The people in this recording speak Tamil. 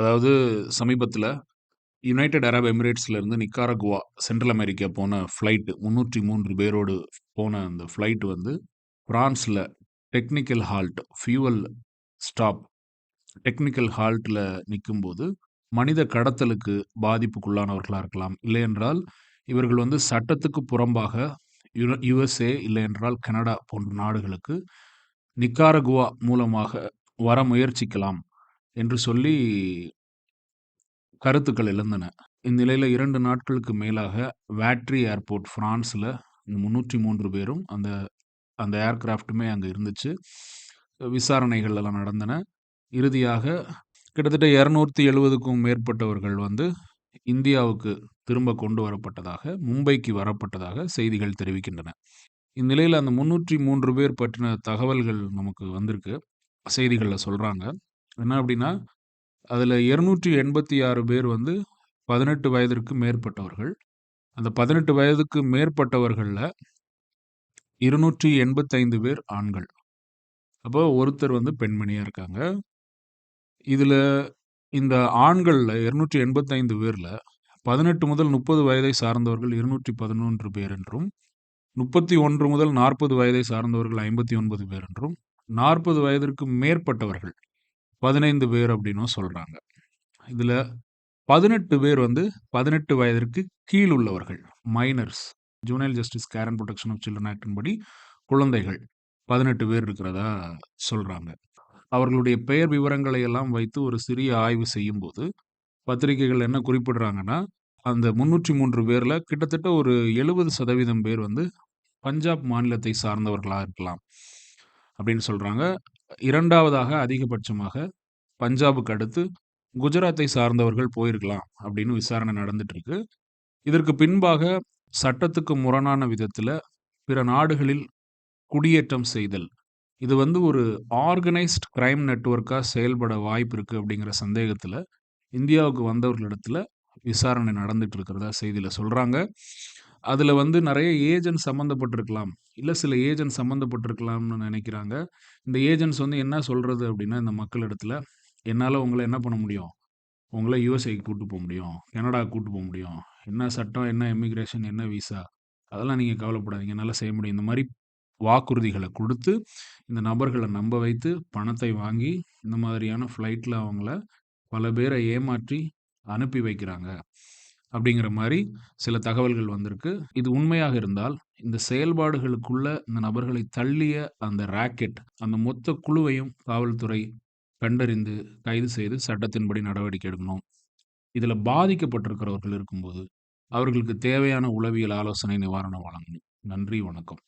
அதாவது சமீபத்தில் யுனைடெட் அரப் எமிரேட்ஸ்லேருந்து நிக்காரகுவா, சென்ட்ரல் அமெரிக்கா போன ஃப்ளைட்டு முந்நூற்றி மூன்று பேரோடு போன அந்த ஃப்ளைட் வந்து ஃப்ரான்ஸில் technical halt, fuel stop technical ஹால்ட்டில் நிற்கும்போது மனித கடத்தலுக்கு பாதிப்புக்குள்ளானவர்களாக இருக்கலாம். இல்லையென்றால், இவர்கள் வந்து சட்டத்துக்கு புறம்பாக யுன யுஎஸ்ஏ இல்லையென்றால் கனடா போன்ற நாடுகளுக்கு நிக்காரகுவா மூலமாக வர முயற்சிக்கலாம் என்று சொல்லி கருத்துக்கள் எழுந்தன. இந்நிலையில் இரண்டு நாட்களுக்கு மேலாக வேட்ரி ஏர்போர்ட் ஃப்ரான்ஸில் இந்த 303 பேரும் அந்த அந்த ஏர்கிராஃப்ட்டுமே அங்கே இருந்துச்சு. விசாரணைகள் எல்லாம் நடந்தன. இறுதியாக கிட்டத்தட்ட 270க்கும் மேற்பட்டவர்கள் வந்து இந்தியாவுக்கு திரும்ப கொண்டு வரப்பட்டதாக, மும்பைக்கு வரப்பட்டதாக செய்திகள் தெரிவிக்கின்றன. இந்நிலையில் அந்த 303 பேர் பற்றின தகவல்கள் நமக்கு வந்திருக்கு. செய்திகளில் சொல்கிறாங்க என்ன அப்படின்னா அதில் இருநூற்றி எண்பத்தி ஆறு பேர் வந்து பதினெட்டு வயதிற்கு மேற்பட்டவர்கள். அந்த பதினெட்டு வயதுக்கு மேற்பட்டவர்களில் இருநூற்றி எண்பத்தைந்து பேர் ஆண்கள். அப்போ ஒருத்தர் வந்து பெண்மணியாக இருக்காங்க. இதில் இந்த ஆண்களில் இருநூற்றி எண்பத்தைந்து பேரில் பதினெட்டு முதல் முப்பது வயதை சார்ந்தவர்கள் இருநூற்றி பதினொன்று பேர் என்றும் முப்பத்தி ஒன்று முதல் நாற்பது வயதை சார்ந்தவர்கள் ஐம்பத்தி ஒன்பது பேர் என்றும் நாற்பது வயதிற்கு மேற்பட்டவர்கள் 15 பேர் அப்டின்னும் சொல்றாங்க. இதுல 18 பேர் வந்து 18 வயதிற்கு கீழ் உள்ளவர்கள். Minors. Juvenile justice care and protection of children act படி குழந்தைகள் 18 பேர் இருக்கிறதா சொல்றாங்க. அவர்களுடைய பெயர் விவரங்களை எல்லாம் வைத்து ஒரு சிறிய ஆய்வு செய்யும்போது, பத்திரிகைகள் என்ன குறிப்பிடுறாங்கன்னா, அந்த 303 பேர்ல கிட்டத்தட்ட ஒரு 70% பேர் வந்து பஞ்சாப் மாநிலத்தை சார்ந்தவர்களா இருக்கலாம். அப்டின்னு சொல்றாங்க. இரண்டாவதாக அதிகபட்சமாக பஞ்சாபுக்கு அடுத்து குஜராத்தை சார்ந்தவர்கள் போயிருக்கலாம் அப்படின்னு விசாரணை நடந்துட்டுருக்கு இதற்கு பின்பாக சட்டத்துக்கு முரணான விதத்தில் பிற நாடுகளில் குடியேற்றம் செய்தல். இது வந்து ஒரு ஆர்கனைஸ்ட் கிரைம் நெட்ஒர்க்காக செயல்பட வாய்ப்பு இருக்குது அப்படிங்கிற சந்தேகத்தில் இந்தியாவுக்கு வந்தவர்களிடத்தில் விசாரணை நடந்துட்டு இருக்கிறதா செய்தியில் சொல்கிறாங்க அதில் வந்து நிறைய ஏஜென்ட் சம்மந்தப்பட்டிருக்கலாம். இல்லை சில ஏஜென்ட் சம்மந்தப்பட்டிருக்கலாம்னு நினைக்கிறாங்க இந்த ஏஜென்ட்ஸ் வந்து என்ன சொல்கிறது அப்படின்னா இந்த மக்கள் இடத்துல என்னால் உங்களை என்ன பண்ண முடியும்? உங்களை யூஎஸ்ஏக்கு கூட்டு போக முடியும். கனடா கூட்டு போக முடியும். என்ன சட்டம், என்ன இமிக்ரேஷன் என்ன விசா அதெல்லாம் நீங்கள் கவலைப்படாதீங்க. என்னால் செய்ய முடியும். இந்த மாதிரி வாக்குறுதிகளை கொடுத்து இந்த நபர்களை நம்ப வைத்து, பணத்தை வாங்கி, இந்த மாதிரியான ஃப்ளைட்டில் அவங்கள பல பேரை ஏமாற்றி அனுப்பி வைக்கிறாங்க. அப்படிங்கிற மாதிரி சில தகவல்கள் வந்திருக்கு. இது உண்மையாக இருந்தால் இந்த செயல்பாடுகளுக்குள்ள இந்த நபர்களை தள்ளிய அந்த ராக்கெட் அந்த மொத்த குழுவையும் காவல்துறை கண்டறிந்து கைது செய்து சட்டத்தின்படி நடவடிக்கை எடுக்கணும். இதில் பாதிக்கப்பட்டிருக்கிறவர்கள் இருக்கும்போது அவர்களுக்கு தேவையான உளவியல் ஆலோசனை நிவாரணம் வழங்கணும். நன்றி வணக்கம்.